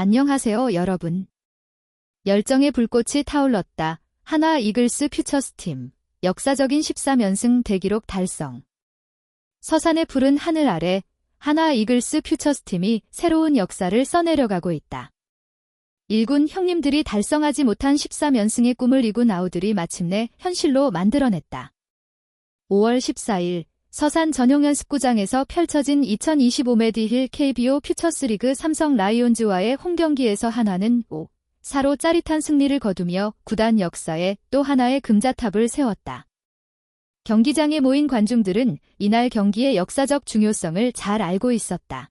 안녕하세요, 여러분. 열정의 불꽃이 타올랐다. 하나 이글스 퓨처스팀. 역사적인 13연승 대기록 달성. 서산의 푸른 하늘 아래 하나 이글스 퓨처스팀이 새로운 역사를 써내려가고 있다. 일군 형님들이 달성하지 못한 13연승의 꿈을 이군 아우들이 마침내 현실로 만들어냈다. 5월 14일 서산 전용연습구장에서 펼쳐진 2025 메디 힐 KBO 퓨처스리그 삼성 라이온즈와의 홈경기에서 하나는 5, 4로 짜릿한 승리를 거두며 구단 역사에 또 하나의 금자탑을 세웠다. 경기장에 모인 관중들은 이날 경기의 역사적 중요성을 잘 알고 있었다.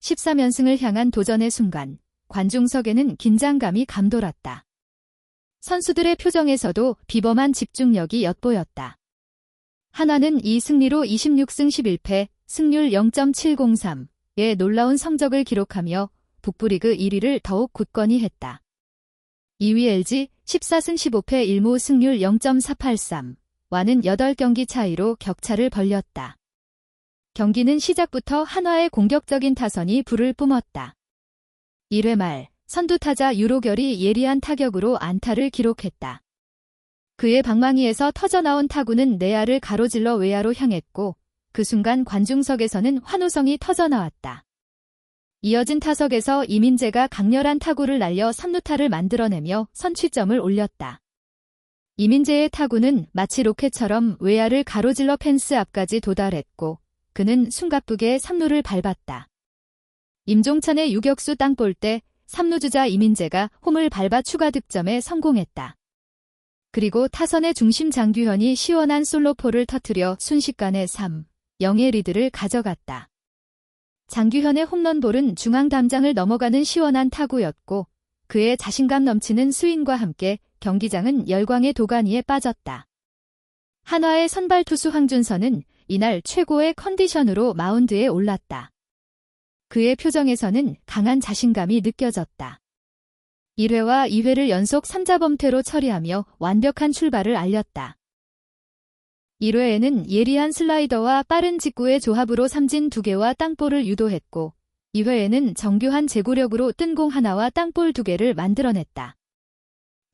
13연승을 향한 도전의 순간 관중석에는 긴장감이 감돌았다. 선수들의 표정에서도 비범한 집중력이 엿보였다. 하나는 이 승리로 26승 11패, 승률 0.703의 놀라운 성적을 기록하며 북부리그 1위를 더욱 굳건히 했다. 2위 LG 14승 15패 1무 승률 0.483 와는 8경기 차이로 격차를 벌렸다. 경기는 시작부터 한화의 공격적인 타선이 불을 뿜었다. 1회 말 선두타자 유로결이 예리한 타격으로 안타를 기록했다. 그의 방망이에서 터져나온 타구는 내야를 가로질러 외야로 향했고 그 순간 관중석에서는 환호성이 터져나왔다. 이어진 타석에서 이민재가 강렬한 타구를 날려 3루타를 만들어내며 선취점을 올렸다. 이민재의 타구는 마치 로켓처럼 외야를 가로질러 펜스 앞까지 도달했고 그는 숨가쁘게 3루를 밟았다. 임종찬의 유격수 땅볼 때 3루주자 이민재가 홈을 밟아 추가 득점에 성공했다. 그리고 타선의 중심 장규현이 시원한 솔로포를 터뜨려 순식간에 3, 0의 리드를 가져갔다. 장규현의 홈런볼은 중앙 담장을 넘어가는 시원한 타구였고 그의 자신감 넘치는 스윙과 함께 경기장은 열광의 도가니에 빠졌다. 한화의 선발 투수 황준서는 이날 최고의 컨디션으로 마운드에 올랐다. 그의 표정에서는 강한 자신감이 느껴졌다. 1회와 2회를 연속 3자범퇴로 처리하며 완벽한 출발을 알렸다. 1회에는 예리한 슬라이더와 빠른 직구의 조합으로 삼진 2개와 땅볼을 유도했고 2회에는 정교한 제구력으로 뜬 공 하나와 땅볼 2개를 만들어냈다.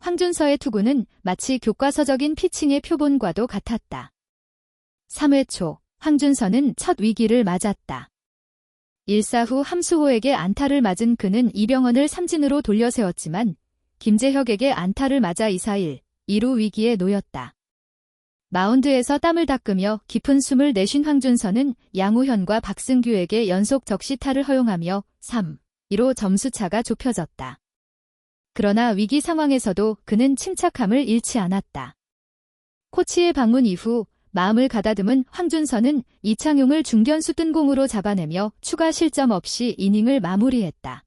황준서의 투구는 마치 교과서적인 피칭의 표본과도 같았다. 3회 초 황준서는 첫 위기를 맞았다. 1사 후 함수호에게 안타를 맞은 그는 이병헌을 삼진으로 돌려세웠지만 김재혁에게 안타를 맞아 2사 1, 2루 위기에 놓였다. 마운드에서 땀을 닦으며 깊은 숨을 내쉰 황준서는 양우현과 박승규에게 연속 적시타를 허용하며 3, 2로 점수차가 좁혀졌다. 그러나 위기 상황에서도 그는 침착함을 잃지 않았다. 코치의 방문 이후 마음을 가다듬은 황준서는 이창용을 중견수 뜬공으로 잡아내며 추가 실점 없이 이닝을 마무리했다.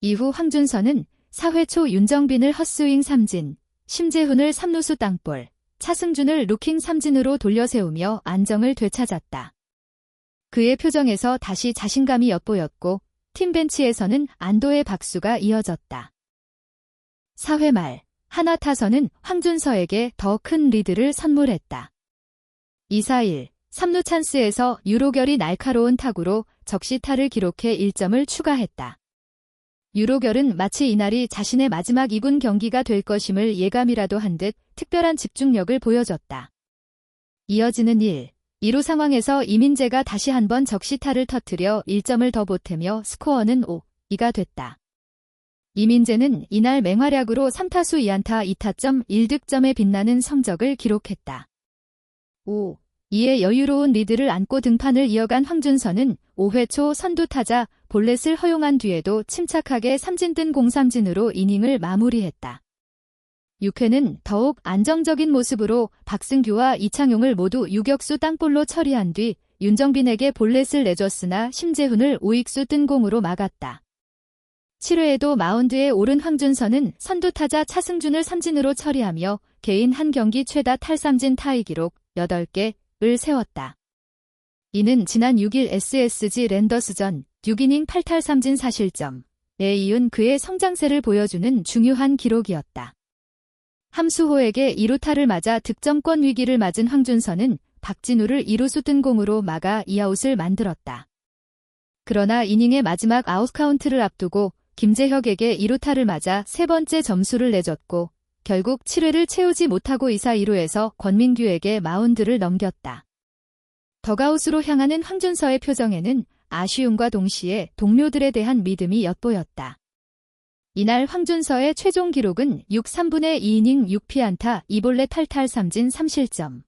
이후 황준서는 4회 초 윤정빈을 헛스윙 삼진, 심재훈을 3루수 땅볼, 차승준을 루킹 삼진으로 돌려세우며 안정을 되찾았다. 그의 표정에서 다시 자신감이 엿보였고 팀 벤치에서는 안도의 박수가 이어졌다. 4회 말 하나 타선은 황준서에게 더 큰 리드를 선물했다. 2-4-1, 3루 찬스에서 유로결이 날카로운 타구로 적시타를 기록해 1점을 추가했다. 유로결은 마치 이날이 자신의 마지막 2군 경기가 될 것임을 예감이라도 한 듯 특별한 집중력을 보여줬다. 이어지는 1, 2루 상황에서 이민재가 다시 한번 적시타를 터뜨려 1점을 더 보태며 스코어는 5, 2가 됐다. 이민재는 이날 맹활약으로 3타수 2안타 2타점 1득점에 빛나는 성적을 기록했다. 5. 이에 여유로운 리드를 안고 등판을 이어간 황준서는 5회 초 선두 타자 볼넷을 허용한 뒤에도 침착하게 삼진 뜬 공삼진으로 이닝을 마무리했다. 6회는 더욱 안정적인 모습으로 박승규와 이창용을 모두 유격수 땅볼로 처리한 뒤 윤정빈에게 볼넷을 내줬으나 심재훈을 우익수 뜬공으로 막았다. 7회에도 마운드에 오른 황준서는 선두타자 차승준을 삼진으로 처리하며 개인 한 경기 최다 탈삼진 타이 기록 8개 을 세웠다. 이는 지난 6일 SSG 랜더스전 6이닝 8탈 삼진 사실점에 이은 그의 성장세를 보여주는 중요한 기록이었다. 함수호에게 2루타를 맞아 득점권 위기를 맞은 황준서는 박진우를 2루수 뜬공으로 막아 이아웃을 만들었다. 그러나 이닝의 마지막 아웃 카운트를 앞두고 김재혁에게 2루타를 맞아 세 번째 점수를 내줬고 결국 7회를 채우지 못하고 2사 2루에서 권민규에게 마운드를 넘겼다. 더가웃으로 향하는 황준서의 표정에는 아쉬움과 동시에 동료들에 대한 믿음이 엿보였다. 이날 황준서의 최종 기록은 6 3분의 2이닝 6피안타 2볼넷 탈탈 3진 3실점.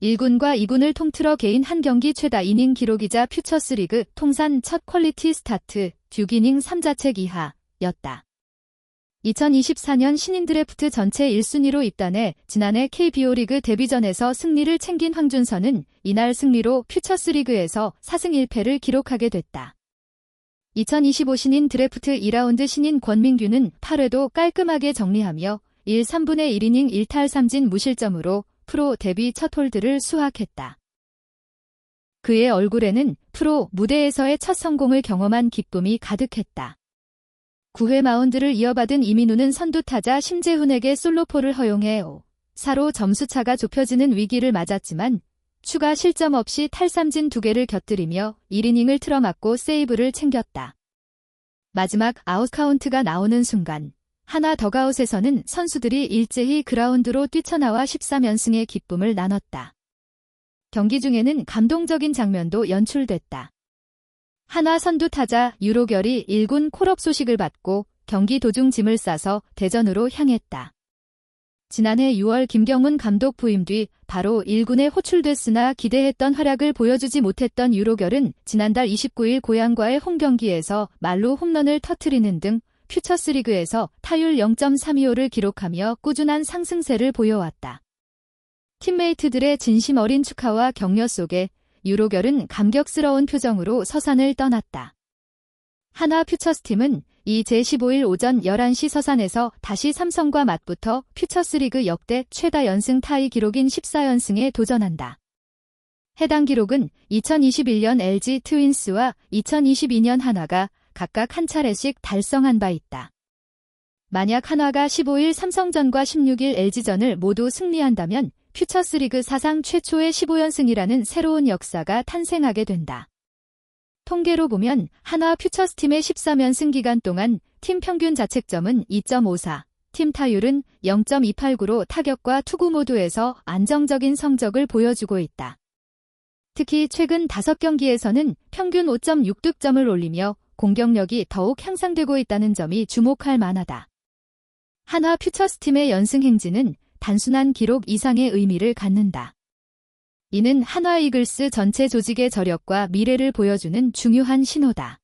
1군과 2군을 통틀어 개인 한 경기 최다 이닝 기록이자 퓨처스리그 통산 첫 퀄리티 스타트 6이닝 3자책 이하였다. 2024년 신인 드래프트 전체 1순위로 입단해 지난해 KBO 리그 데뷔전에서 승리를 챙긴 황준서는 이날 승리로 퓨처스 리그에서 4승 1패를 기록하게 됐다. 2025 신인 드래프트 2라운드 신인 권민규는 8회도 깔끔하게 정리하며 1 3분의 1이닝 1탈 3진 무실점으로 프로 데뷔 첫 홀드를 수확했다. 그의 얼굴에는 프로 무대에서의 첫 성공을 경험한 기쁨이 가득했다. 9회 마운드를 이어받은 이민우는 선두타자 심재훈에게 솔로포를 허용해 4로 점수차가 좁혀지는 위기를 맞았지만 추가 실점 없이 탈삼진 두 개를 곁들이며 1이닝을 틀어막고 세이브를 챙겼다. 마지막 아웃 카운트가 나오는 순간 하나 더가웃에서는 선수들이 일제히 그라운드로 뛰쳐나와 13연승의 기쁨을 나눴다. 경기 중에는 감동적인 장면도 연출됐다. 하나 선두 타자 유로결이 1군 콜업 소식을 받고 경기 도중 짐을 싸서 대전으로 향했다. 지난해 6월 김경훈 감독 부임 뒤 바로 1군에 호출됐으나 기대했던 활약을 보여주지 못했던 유로결은 지난달 29일 고향과의 홈경기에서 말로 홈런을 터트리는 등 퓨처스리그에서 타율 0.325를 기록하며 꾸준한 상승세를 보여왔다. 팀메이트들의 진심 어린 축하와 격려 속에 유로결은 감격스러운 표정으로 서산을 떠났다. 하나 퓨처스팀은 이 제15일 오전 11시 서산에서 다시 삼성과 맞붙어 퓨처스리그 역대 최다 연승 타이 기록인 14연승에 도전한다. 해당 기록은 2021년 LG 트윈스와 2022년 한화가 각각 한 차례씩 달성한 바 있다. 만약 한화가 15일 삼성전과 16일 LG전을 모두 승리한다면 퓨처스리그 사상 최초의 15연승이라는 새로운 역사가 탄생하게 된다. 통계로 보면 한화 퓨처스팀의 13연승 기간 동안 팀 평균 자책점은 2.54, 팀 타율은 0.289로 타격과 투구 모두에서 안정적인 성적을 보여주고 있다. 특히 최근 5경기에서는 평균 5.6득점을 올리며 공격력이 더욱 향상되고 있다는 점이 주목할 만하다. 한화 퓨처스팀의 연승 행진은 단순한 기록 이상의 의미를 갖는다. 이는 한화 이글스 전체 조직의 저력과 미래를 보여주는 중요한 신호다.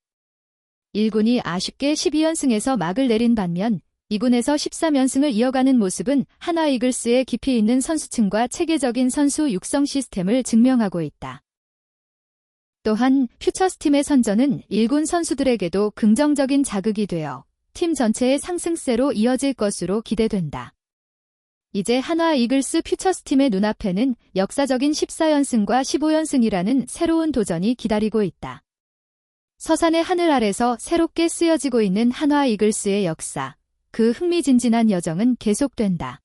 1군이 아쉽게 12연승에서 막을 내린 반면 2군에서 13연승을 이어가는 모습은 한화 이글스의 깊이 있는 선수층과 체계적인 선수 육성 시스템을 증명하고 있다. 또한 퓨처스팀의 선전은 1군 선수들에게도 긍정적인 자극이 되어 팀 전체의 상승세로 이어질 것으로 기대된다. 이제 한화 이글스 퓨처스팀의 눈앞에는 역사적인 14연승과 15연승이라는 새로운 도전이 기다리고 있다. 서산의 하늘 아래서 새롭게 쓰여지고 있는 한화 이글스의 역사, 그 흥미진진한 여정은 계속된다.